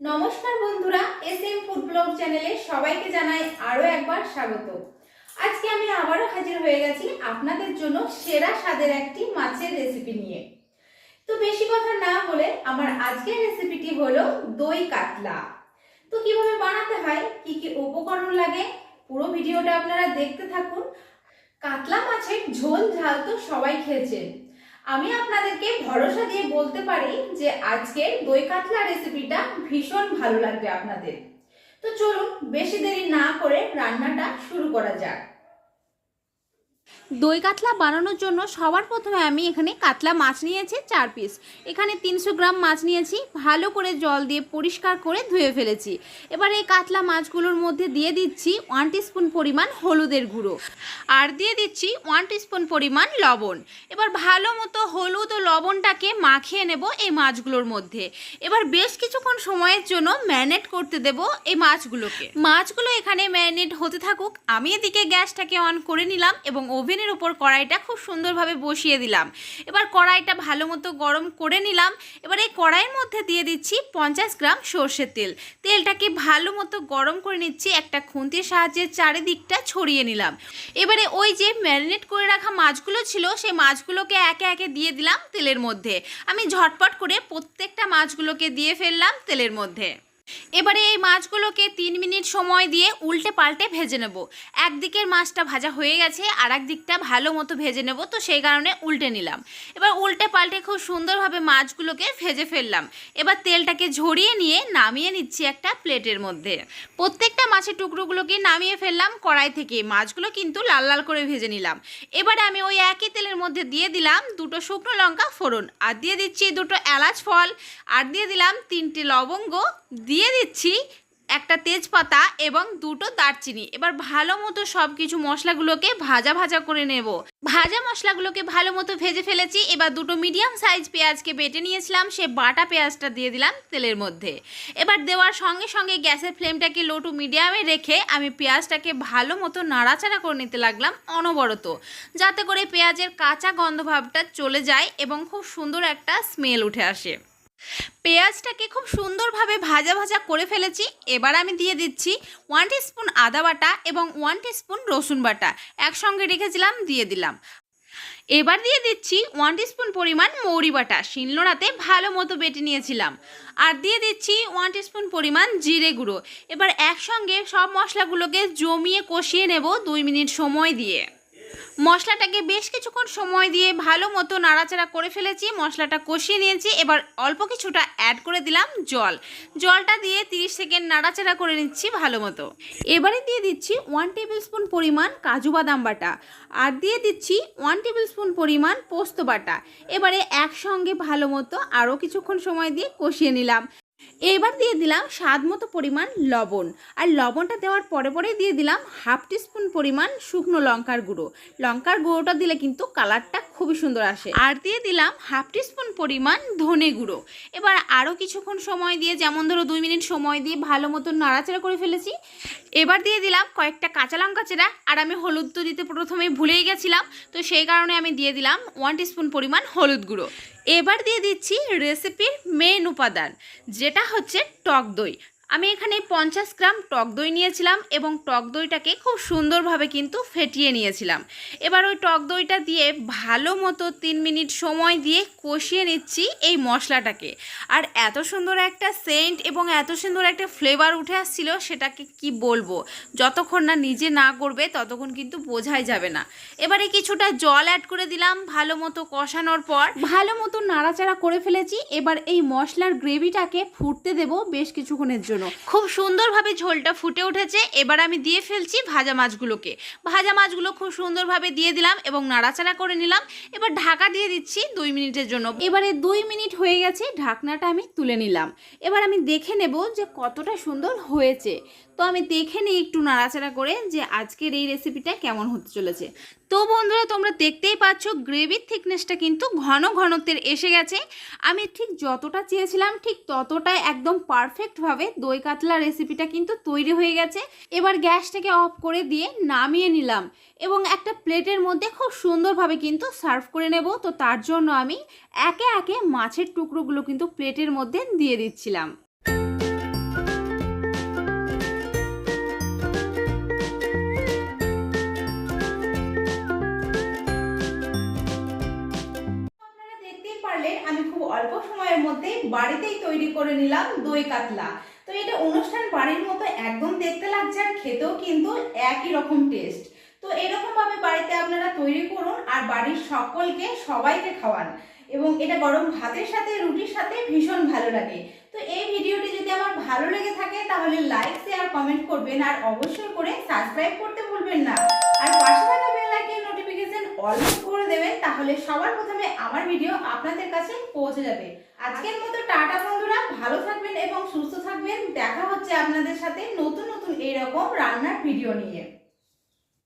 নমস্কার বন্ধুরা S M food blog চ্যানেলে সবাইকে জানাই আরও একবার স্বাগত। আজকে আমি আবারও হাজির হয়ে গেছি আপনাদের জন্য সেরা স্বাদের একটি মাছের রেসিপি নিয়ে। তো বেশি কথা না বলে আমার আজকের রেসিপিটি হলো দই কাতলা। তো কীভাবে বানাতে হয়, কি কি উপকরণ লাগে, পুরো ভিডিওটা আপনারা দেখতে থাকুন। কাতলা মাছের ঝোল ঝাল তো সবাই খেয়েছেন। আমি আপনাদেরকে ভরসা দিয়ে বলতে পারি যে আজকের দই কাতলা রেসিপিটা ভীষণ ভালো লাগবে আপনাদের। তো চলুন, বেশি দেরি না করে রান্নাটা শুরু করা যাক। দই কাতলা বানানোর জন্য সবার প্রথমে আমি এখানে কাতলা মাছ নিয়েছি চার পিস এখানে তিনশো গ্রাম মাছ নিয়েছি, ভালো করে জল দিয়ে পরিষ্কার করে ধুয়ে ফেলেছি। এবার এই কাতলা মাছগুলোর মধ্যে দিয়ে দিচ্ছি ওয়ান স্পুন পরিমাণ হলুদের গুঁড়ো। আর দিয়ে দিচ্ছি ওয়ান স্পুন পরিমাণ লবণ। এবার ভালো মতো হলুদ ও লবণটাকে মাখিয়ে নেব এই মাছগুলোর মধ্যে। এবার বেশ কিছুক্ষণ সময়ের জন্য ম্যারিনেট করতে দেব এই মাছগুলোকে। মাছগুলো এখানে ম্যারিনেট হতে থাকুক, আমি এদিকে গ্যাসটাকে অন করে নিলাম এবং ওভেনের উপর কড়াইটা খুব সুন্দরভাবে বসিয়ে দিলাম। এবার কড়াইটা ভালো মতো গরম করে নিলাম। এবার এই কড়াইয়ের মধ্যে দিয়ে দিচ্ছি পঞ্চাশ গ্রাম সর্ষের তেল। তেলটাকে ভালো মতো গরম করে নিচ্ছি, একটা খুন্তির সাহায্যে চারিদিকটা ছড়িয়ে নিলাম। এবারে ওই যে ম্যারিনেট করে রাখা মাছগুলো ছিল, সেই মাছগুলোকে একে একে দিয়ে দিলাম তেলের মধ্যে। আমি ঝটপট করে প্রত্যেকটা মাছগুলোকে দিয়ে ফেললাম তেলের মধ্যে। এবারে এই মাছগুলোকে তিন মিনিট সময় দিয়ে উল্টে পাল্টে ভেজে নেব। একদিকের মাছটা ভাজা হয়ে গেছে আর দিকটা ভালো মতো ভেজে নেব, তো সেই কারণে উল্টে নিলাম। এবার উল্টে পাল্টে খুব সুন্দরভাবে মাছগুলোকে ভেজে ফেললাম। এবার তেলটাকে ঝরিয়ে নিয়ে নামিয়ে নিচ্ছি একটা প্লেটের মধ্যে। প্রত্যেকটা মাছের টুকরোগুলোকে নামিয়ে ফেললাম কড়াই থেকে, মাছগুলো কিন্তু লাল লাল করে ভেজে নিলাম। এবারে আমি ওই একই তেলের মধ্যে দিয়ে দিলাম দুটো শুকনো লঙ্কা ফোড়ন, আর দিয়ে দিচ্ছি দুটো এলাচ ফল, আর দিয়ে দিলাম তিনটে লবঙ্গ দিয়ে দিচ্ছি একটা তেজপাতা এবং দুটো দারচিনি। এবার ভালো মতো সব কিছু মশলাগুলোকে ভাজা ভাজা করে নেব। ভাজা মশলাগুলোকে ভালো মতো ভেজে ফেলেছি। এবার দুটো মিডিয়াম সাইজ পেঁয়াজকে বেটে নিয়েছিলাম। সে বাটা পেঁয়াজটা দিয়ে দিলাম তেলের মধ্যে। এবার দেওয়ার সঙ্গে সঙ্গে গ্যাসের ফ্লেমটাকে লো টু মিডিয়ামে রেখে আমি পেঁয়াজটাকে ভালো মতো নাড়াচাড়া করে নিতে লাগলাম অনবরত। যাতে করে পেঁয়াজের কাঁচা গন্ধভাবটা চলে যায় এবং খুব সুন্দর একটা স্মেল উঠে আসে। পেঁয়াজটাকে খুব সুন্দরভাবে ভাজা ভাজা করে ফেলেছি। এবার আমি দিয়ে দিচ্ছি ওয়ান স্পুন আদা বাটা এবং ওয়ান স্পুন রসুন বাটা। একসঙ্গে রেখেছিলাম, দিয়ে দিলাম। এবার দিয়ে দিচ্ছি ওয়ান স্পুন পরিমাণ মৌরি বাটা। শিলনোড়াতে ভালো মতো বেটে নিয়েছিলাম। আর দিয়ে দিচ্ছি ওয়ান স্পুন পরিমাণ জিরে গুঁড়ো। এবার একসঙ্গে সব মশলাগুলোকে জমিয়ে কষিয়ে নেব দুই মিনিট সময় দিয়ে। মশলাটাকে বেশ কিছুক্ষণ সময় দিয়ে ভালো মতো নাড়াচাড়া করে ফেলেছি, মশলাটা কষিয়ে নিয়েছি। এবার অল্প কিছুটা অ্যাড করে দিলাম জল। জলটা দিয়ে 30 সেকেন্ড নাড়াচাড়া করে নিচ্ছি ভালো মতো। এবারে দিয়ে দিচ্ছি ওয়ান টেবিল স্পুন পরিমাণ কাজু বাদাম বাটা আর দিয়ে দিচ্ছি ওয়ান টেবিল স্পুন পরিমাণ পোস্ত বাটা। এবারে একসঙ্গে ভালো মতো আরও কিছুক্ষণ সময় দিয়ে কষিয়ে নিলাম। এবার দিয়ে দিলাম স্বাদ মতো পরিমাণ লবণ। আর লবণটা দেওয়ার পরে পরে দিয়ে দিলাম হাফ টিস্পুন পরিমাণ শুকনো লঙ্কার গুঁড়ো। লঙ্কার গুঁড়োটা দিলে কিন্তু কালারটা খুবই সুন্দর আসে। আর দিয়ে দিলাম হাফ টিস্পুন পরিমাণ ধনে গুঁড়ো। এবার আরও কিছুক্ষণ সময় দিয়ে, যেমন ধরো দুই মিনিট সময় দিয়ে ভালো মতো নাড়াচাড়া করে ফেলেছি, এবার দিয়ে দিলাম কয়েকটা কাঁচা লঙ্কা চেরা। আর আমি হলুদ তো দিতে প্রথমে ভুলেই গেছিলাম, তো সেই কারণে আমি দিয়ে দিলাম ওয়ান টিস্পুন পরিমাণ হলুদ গুঁড়ো। এবার দিয়ে দিচ্ছি রেসিপির মেন উপাদান যেটা হচ্ছে টক দই। আমি এখানে পঞ্চাশ গ্রাম টক দই নিয়েছিলাম এবং টক দইটাকে খুব সুন্দরভাবে কিন্তু ফেটিয়ে নিয়েছিলাম। এবার ওই টক দইটা দিয়ে ভালো মতো তিন মিনিট সময় দিয়ে কষিয়ে নিচ্ছি এই মশলাটাকে। আর এত সুন্দর একটা সেন্ট এবং এত সুন্দর একটা ফ্লেভার উঠে আসছিল সেটাকে কি বলব? যতক্ষণ না নিজে না করবে ততক্ষণ কিন্তু বোঝাই যাবে না। এবারে কিছুটা জল অ্যাড করে দিলাম ভালো মতো কষানোর পর। ভালো মতো নাড়াচাড়া করে ফেলেছি। এবার এই মশলার গ্রেভিটাকে ফুটতে দেব বেশ কিছুক্ষণের জন্য। খুব সুন্দরভাবে ঝোলটা ফুটে উঠেছে। এবার আমি দিয়ে ফেলছি ভাজা মাছগুলোকে। ভাজা মাছগুলো খুব সুন্দরভাবে দিয়ে দিলাম এবং নাড়াচাড়া করে নিলাম। এবার ঢাকা দিয়ে দিচ্ছি দুই মিনিটের জন্য। এবারে দুই মিনিট হয়ে গেছে, ঢাকনাটা আমি তুলে নিলাম। এবার আমি দেখে নেব যে কতটা সুন্দর হয়েছে। তো আমি দেখে নিই একটু নাড়াচাড়া করে যে আজকের এই রেসিপিটা কেমন হতে চলেছে। তো বন্ধুরা, তোমরা দেখতেই পাচ্ছ গ্রেভির থিকনেসটা কিন্তু ঘন ঘনত্বের এসে গেছে। আমি ঠিক যতটা চেয়েছিলাম, ঠিক ততটাই একদম পারফেক্টভাবে দই কাতলা রেসিপিটা কিন্তু তৈরি হয়ে গেছে। এবার গ্যাসটাকে অফ করে দিয়ে নামিয়ে নিলাম এবং একটা প্লেটের মধ্যে খুব সুন্দরভাবে কিন্তু সার্ভ করে নেব। তো তার জন্য আমি একে একে মাছের টুকরোগুলো কিন্তু প্লেটের মধ্যে দিয়ে দিচ্ছিলাম। সময়ের মধ্যে বাড়িতেই তৈরি করে নিলাম দই কাতলা। তো এটা অনুষ্ঠান বাড়ির মতো একদম দেখতে লাগছে আর খেতেও কিন্তু একই রকম টেস্ট তো এরকম ভাবে বাড়িতে আপনারা তৈরি করুন আর বাড়ির সকলকে সবাইকে খাওয়ান। এবং এটা গরম ভাতের সাথে, রুটির সাথে ভীষণ ভালো লাগে। তো এই ভিডিওটি যদি আমার ভালো লেগে থাকে তাহলে লাইক শেয়ার কমেন্ট করবেন আর অবশ্যই করে সাবস্ক্রাইব করতে ভুলবেন না। আর পাশে থাকা অল করে দেবেন তাহলে সবার প্রথমে আমার ভিডিও আপনাদের কাছে পৌঁছে যাবে। আজকের মতো টাটা বন্ধুরা, ভালো থাকবেন এবং সুস্থ থাকবেন। দেখা হচ্ছে আপনাদের সাথে নতুন নতুন এইরকম রান্নার ভিডিও নিয়ে।